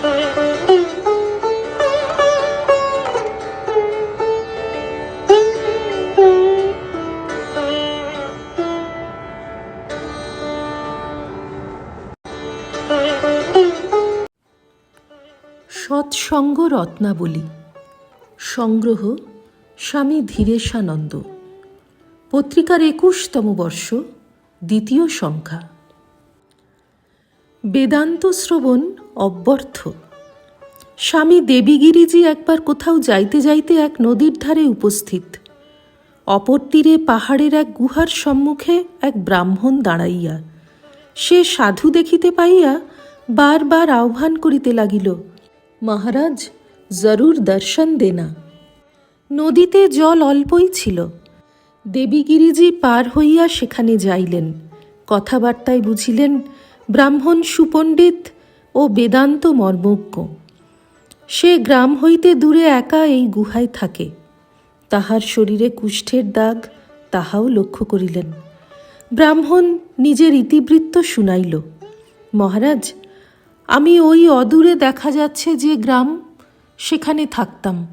সৎসঙ্গ রত্নাবলী। সংগ্রহ স্বামী ধীরেশানন্দ। পত্রিকার একুশতম বর্ষ দ্বিতীয় সংখ্যা। বেদান্ত শ্রবণ অব্যর্থ। স্বামী দেবীগিরিজি একবার কোথাও যাইতে যাইতে এক নদীর ধারে উপস্থিত। অপর তীরে পাহাড়ের এক গুহার সম্মুখে এক ব্রাহ্মণ দাঁড়াইয়া। সে সাধু দেখিতে পাইয়া বারবার আহ্বান করিতে লাগিল, মহারাজ, জরুর দর্শন দেনা নদীতে জল অল্পই ছিল। দেবীগিরিজি পার হইয়া সেখানে যাইলেন। কথাবার্তায় বুঝিলেন, ব্রাহ্মণ সুপণ্ডিত ও বেদান্ত মর্মজ্ঞ। সে গ্রাম হইতে দূরে একা এই গুহায় থাকে। তাহার শরীরে কুষ্ঠের দাগ, তাহাও লক্ষ্য করিলেন। ব্রাহ্মণ নিজের ইতিবৃত্ত শুনাইল, মহারাজ, আমি ওই অদূরে দেখা যাচ্ছে যে গ্রাম, সেখানে থাকতাম।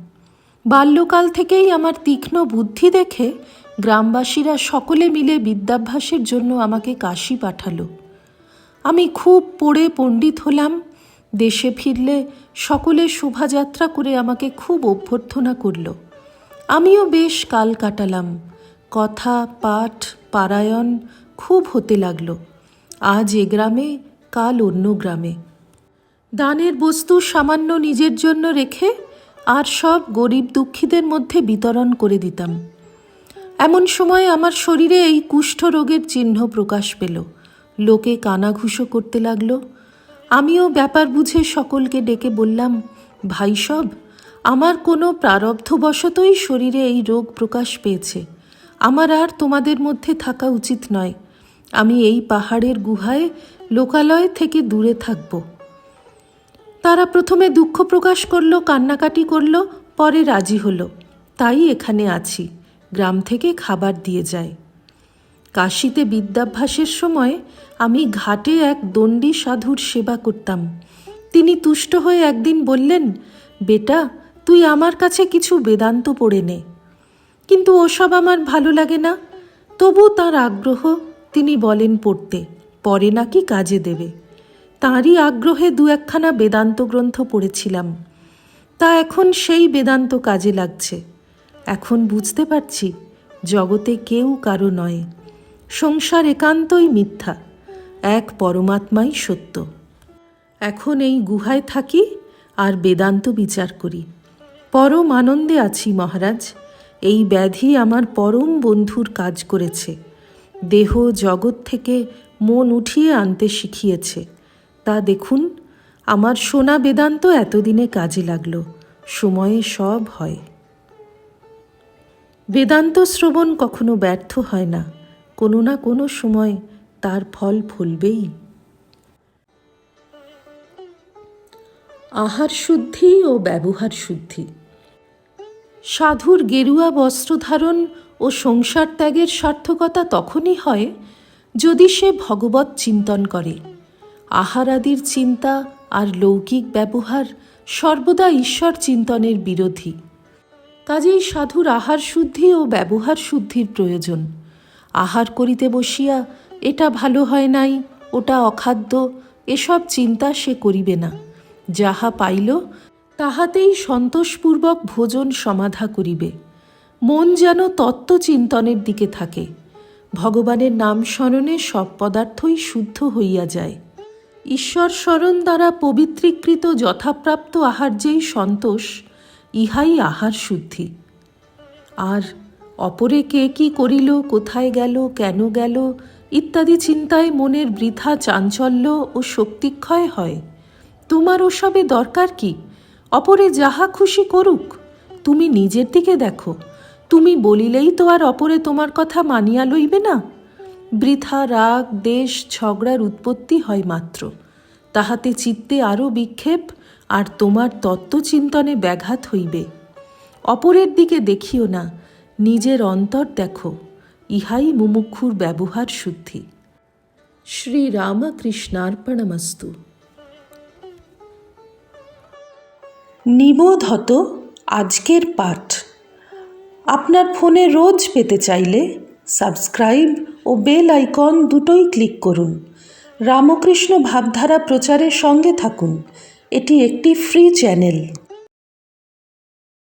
বাল্যকাল থেকেই আমার তীক্ষ্ণ বুদ্ধি দেখে গ্রামবাসীরা সকলে মিলে বিদ্যাভ্যাসের জন্য আমাকে কাশি পাঠালো। আমি খুব পড়ে পণ্ডিত হলাম। দেশে ফিরলে সকলে শোভাযাত্রা করে আমাকে খুব অভ্যর্থনা করল। আমিও বেশ কাল কাটালাম। কথা, পাঠ, পারায়ণ খুব হতে লাগল। আজ এ গ্রামে, কাল অন্য গ্রামে। দানের বস্তু সামান্য নিজের জন্য রেখে আর সব গরিব দুঃখীদের মধ্যে বিতরণ করে দিতাম। এমন সময় আমার শরীরে এই কুষ্ঠ রোগের চিহ্ন প্রকাশ পেল। লোকে কানাঘুষো করতে লাগল। আমিও ব্যাপার বুঝে সকলকে ডেকে বললাম, ভাই সব, আমার কোনো প্রারব্ধবশতই শরীরে এই রোগ প্রকাশ পেয়েছে। আমার আর তোমাদের মধ্যে থাকা উচিত নয়। আমি এই পাহাড়ের গুহায় লোকালয় থেকে দূরে থাকব। তারা প্রথমে দুঃখ প্রকাশ করল, কান্নাকাটি করল, পরে রাজি হলো। তাই এখানে আছি। গ্রাম থেকে খাবার দিয়ে যায়। কাশিতে বিদ্যাভ্যাসের সময় আমি ঘাটে এক দণ্ডী সাধুর সেবা করতাম। তিনি তুষ্ট হয়ে একদিন বললেন, বেটা, তুই আমার কাছে কিছু বেদান্ত পড়ে নে। কিন্তু ওসব আমার ভালো লাগে না। তবু তার আগ্রহ, তিনি বলেন পড়তে, পরে নাকি কাজে দেবে। তাঁরই আগ্রহে দু একখানা বেদান্ত গ্রন্থ পড়েছিলাম। তা এখন সেই বেদান্ত কাজে লাগছে। এখন বুঝতে পারছি, জগতে কেউ কারও নয়। সংসার একান্তই মিথ্যা, এক পরমাত্মাই সত্য। এখন এই গুহায় থাকি আর বেদান্ত বিচার করি। পরম আনন্দে আছি মহারাজ, এই ব্যাধি আমার পরম বন্ধুর কাজ করেছে। দেহ জগৎ থেকে মন উঠিয়ে আনতে শিখিয়েছে। তা দেখুন, আমার সোনা বেদান্ত এতদিনে কাজে লাগল, সময়ে সব হয়। বেদান্ত শ্রবণ কখনো ব্যর্থ হয় না। কোনো না কোনো সময় তার ফল ফুলবেই। আহার শুদ্ধি ও ব্যবহার শুদ্ধি। সাধুর গেরুয়া বস্ত্রধারণ ও সংসার ত্যাগের সার্থকতা তখনই হয় যদি সে ভগবত চিন্তন করে। আহারাদির চিন্তা আর লৌকিক ব্যবহার সর্বদা ঈশ্বর চিন্তনের বিরোধী। কাজেই সাধুর আহার শুদ্ধি ও ব্যবহার শুদ্ধির প্রয়োজন। আহার করিতে বসিয়া, এটা ভালো হয় নাই, ওটা অখাদ্য, এসব চিন্তা সে করিবে না। যাহা পাইল, তাহাতেই সন্তোষপূর্বক ভোজন সমাধা করিবে। মন যেন তত্ত্বচিন্তনের দিকে থাকে। ভগবানের নাম স্মরণে সব পদার্থই শুদ্ধ হইয়া যায়। ঈশ্বর স্মরণ দ্বারা পবিত্রীকৃত যথাপ্রাপ্ত আহার্যেই সন্তোষ, ইহাই আহার শুদ্ধি। আর অপরে কে কি করিল, কোথায় গেল, কেন গেল, ইত্যাদি চিন্তায় মনের বৃথা চাঞ্চল্য ও শক্তিক্ষয় হয়। তোমার ওসবে দরকার কি? অপরে যাহা খুশি করুক, তুমি নিজের দিকে দেখো। তুমি বলিলেই তো আর অপরে তোমার কথা মানিয়া লইবে না। বৃথা রাগ, দেশ, ঝগড়ার উৎপত্তি হয় মাত্র। তাহাতে চিত্তে আরও বিক্ষেপ, আর তোমার তত্ত্বচিন্তনে ব্যাঘাত হইবে। অপরের দিকে দেখিও না নিজের অন্তর দেখো, ইহাই মুমুক্ষুর ব্যবহার শুদ্ধি। শ্রীরামকৃষ্ণার্পণমস্তু। নিবোধ হত আজকের পাঠ। আপনার ফোনে রোজ পেতে চাইলে সাবস্ক্রাইব ও বেল আইকন দুটোই ক্লিক করুন। রামকৃষ্ণ ভাবধারা প্রচারের সঙ্গে থাকুন। এটি একটি ফ্রি চ্যানেল।